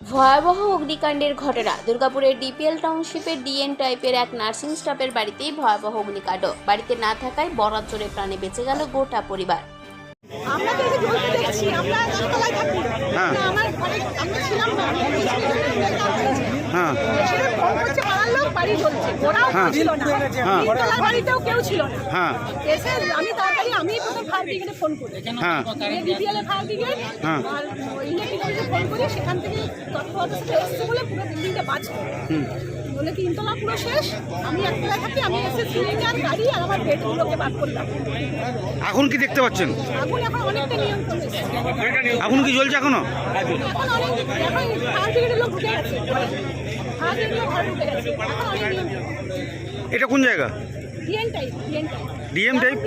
ভয়াবহ অগ্নিকাণ্ডের ঘটনা। দুর্গাপুরের ডিপিএল টাউনশিপের ডিএন টাইপের এক নার্সিং স্টাফের বাড়িতেই ভয়াবহ অগ্নিকাণ্ড। বাড়িতে না থাকায় বরাদ জোরে প্রাণে বেঁচে গেল গোটা পরিবার। আমরা তো জ্বলতে দেখছি আমরা দোতলায় থাকি। হ্যাঁ। না, আমার ঘরে আমরা ছিলাম না হ্যাঁ সেটা ফোন করছে পাড়ার লোক বাড়ি জ্বলছে ওরাও কেউ হ্যাঁ। ছিল না। হ্যাঁ। বাড়িতেও কেউ ছিল না। হ্যাঁ। এসে আমি তাড়াতাড়ি আমি প্রথম ফায়ার ব্রিগেডে ফোন করি। হ্যাঁ। বিপিএল এ ফায়ার ব্রিগেড হ্যাঁ। আর ইলেকট্রিক ফোন করি সেখান থেকে তৎপরতার সাথে এসছে বলে পুরো বিল্ডিংটা বাঁচবে বলে তিনতলা পুরো শেষ? আমি একতলায় থাকি আমি এসে সিলিন্ডার গাড়ি আর আমার বেডগুলোকে বার করলাম। এখন কি দেখতে পাচ্ছেন? আগুন এখন অনেকটা নিয়ন্ত্রণ আগুন কি জ্বলছে এখনও? এখন অনেক এখন ফায়ার ব্রিগেডের লোক ঢুকে গেছে। এটা কোন জায়গা? ডিএন টাইপ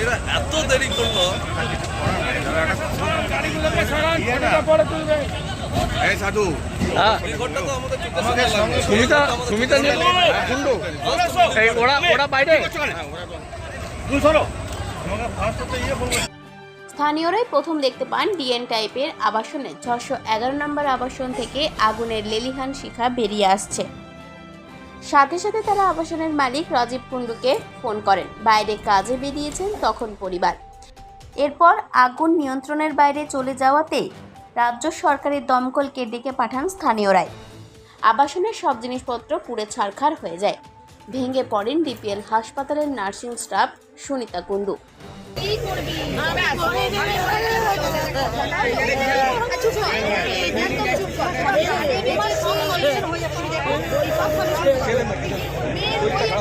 এরা এত দেরি করল। এই সাধু। লাগল। সুমিতা সুমিতা ওরা ওরা বাইরে? স্থানীয়রাই প্রথম দেখতে পান ডিএন টাইপের আবাসনে। ছশো এগারো নম্বর আবাসন থেকে আগুনের লেলিহান শিখা বেরিয়ে আসছে। সাথে সাথে তারা আবাসনের মালিক রাজীব কুণ্ডুকে ফোন করেন। বাইরে কাজে বেরিয়েছেন তখন পরিবার। এরপর আগুন নিয়ন্ত্রণের বাইরে চলে যাওয়াতে রাজ্য সরকারের দমকলকে ডেকে পাঠান স্থানীয়রাই। আবাসনের সব জিনিসপত্র পুড়ে ছারখার হয়ে যায়। ভেঙে পড়েন ডিপিএল হাসপাতালের নার্সিং স্টাফ সুনিতা কুণ্ডু।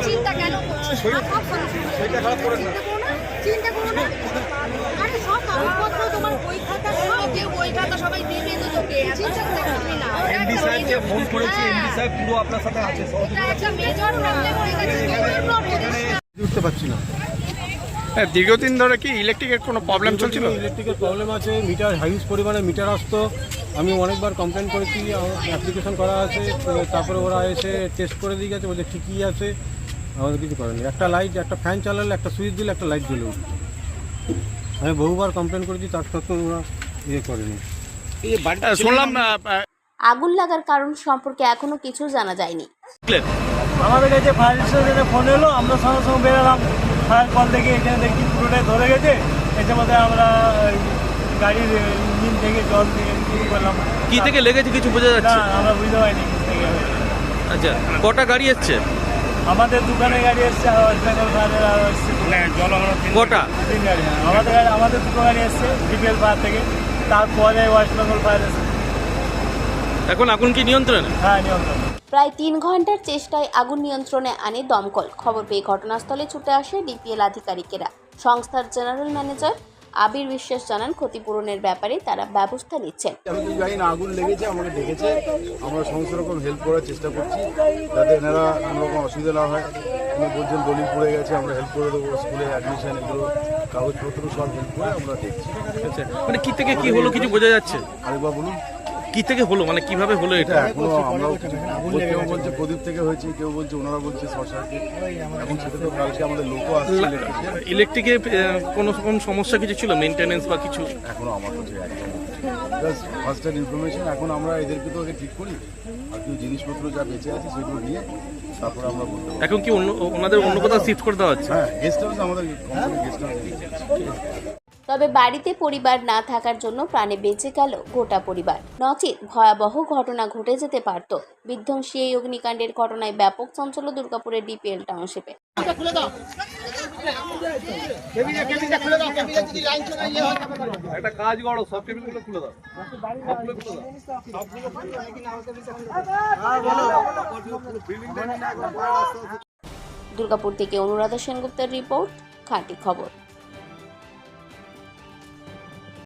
চিন্তা কেন চিন্তা করো না আরে সব কাগজপত্র তোমার বই খাতা সব। বই খাতা সবাই দেবে তো তোকে চিন্তা করতে না ফোন করেছি এমডি সাহেব পুরো আপনার সাথে আছে উঠতে পারছি না। হ্যাঁ, দীর্ঘদিন ধরে কি ইলেকট্রিকের কোনো প্রবলেম চলছিল? ইলেকট্রিকের প্রবলেম আছে মিটার হাইউজ পরিমাণে মিটার আসতো। আমি অনেকবার কমপ্লেন করেছি অ্যাপ্লিকেশন করা আছে তারপরে ওরা এসে টেস্ট করে দিয়ে গেছে বলছে ঠিকই আছে। আমাদের কিছু করেনি একটা লাইট একটা ফ্যান চালালে একটা সুইচ দিলে একটা লাইট জ্বলে উঠতো। আমি বহুবার কমপ্লেন করেছি তার সত্ত্বেও ওরা ইয়ে করেনি। শুনলাম আগুন লাগার কারণ সম্পর্কে এখনও কিছু জানা যায়নি। আমাদের কাছে ফায়ার স্টেশনে ফোন এলো আমরা সঙ্গে সঙ্গে বেরোলাম। ফায়ার কল থেকে এখানে দেখি পুরোটাই ধরে গেছে। এতে মধ্যে আমরা ওই গাড়ির ইঞ্জিন থেকে জল থেকে করলাম। কি থেকে লেগেছে কিছু বোঝা না আমরা বুঝতে পারিনি। আচ্ছা কটা গাড়ি এসছে? আমাদের দোকানে গাড়ি এসছে আর ওয়েস্ট বেঙ্গল ফায়ারের আরও এসছে কটা? তিন গাড়ি হ্যাঁ। আমাদের গাড়ি আমাদের দুটো গাড়ি এসছে বিপিএল ফায়ার থেকে। তারপরে ওয়েস্ট বেঙ্গল ফায়ার এসছে। এখন আগুন কি নিয়ন্ত্রণে? হ্যাঁ নিয়ন্ত্রণ। প্রায় তিন ঘণ্টার চেষ্টায় আগুন নিয়ন্ত্রণে আনে দমকল। খবর পেয়ে ঘটনাস্থলে ছুটে আসে ডিপিএল আধিকারিকেরা। সংস্থার জেনারেল ম্যানেজার আবির বিশ্বাস জানান ক্ষতিপূরণের ব্যাপারে তারা ব্যবস্থা নিচ্ছেন। আমি তো জানি না আগুন লেগেছে আমাকে ডেকেছে। আমরা সমস্ত রকম হেল্প করার চেষ্টা করছি। যাতে এনারা কোনো রকম অসুবিধা না হয়। উনি বলছেন দলিল পড়ে গেছে আমরা হেল্প করে দেবো। স্কুলে অ্যাডমিশন এগুলো কাগজপত্র সব হেল্প করে আমরা দেখছি। আচ্ছা মানে কি থেকে কি হলো কিছু বোঝা যাচ্ছে? আরেকবার বলুন। কি থেকে হলো? মানে কীভাবে হলো এটা? এখনও আমরাও কিছু কেউ বলছে প্রদীপ থেকে হয়েছে কেউ বলছে ওনারা বলছে শশাকে। এখন সেটা তো কালকে আমাদের লোকও আসছে। ইলেকট্রিকে কোনো রকম সমস্যা কিছু ছিল? মেনটেনেন্স বা কিছু? এখনও আমার কাছে একদম ফার্স্ট হ্যান্ড ইনফরমেশন এখন আমরা এদেরকে তো আগে ঠিক করি। আর কিছু জিনিসপত্র যা বেঁচে আছে সেগুলো নিয়ে তারপরে আমরা বলতে এখন কি অন্য ওনাদের অন্য কোথাও শিফট করে দেওয়া হচ্ছে? হ্যাঁ গেস্ট হাউস আমাদের গেস্ট হাউস তবে বাড়িতে পরিবার না থাকার জন্য প্রাণে বেঁচে গেল গোটা পরিবার। নচেত ভয়াবহ ঘটনা ঘটে যেতে পারত। বিধ্বংসী এই অগ্নিকাণ্ডের ঘটনায় ব্যাপক চঞ্চল দুর্গাপুরের ডিপিএল টাউনশিপে। একটা কাজ করো সব টেবিলগুলো খুলে দাও। দুর্গাপুর থেকে অনুরাধা সেনগুপ্তের রিপোর্ট খাঁটি খবর।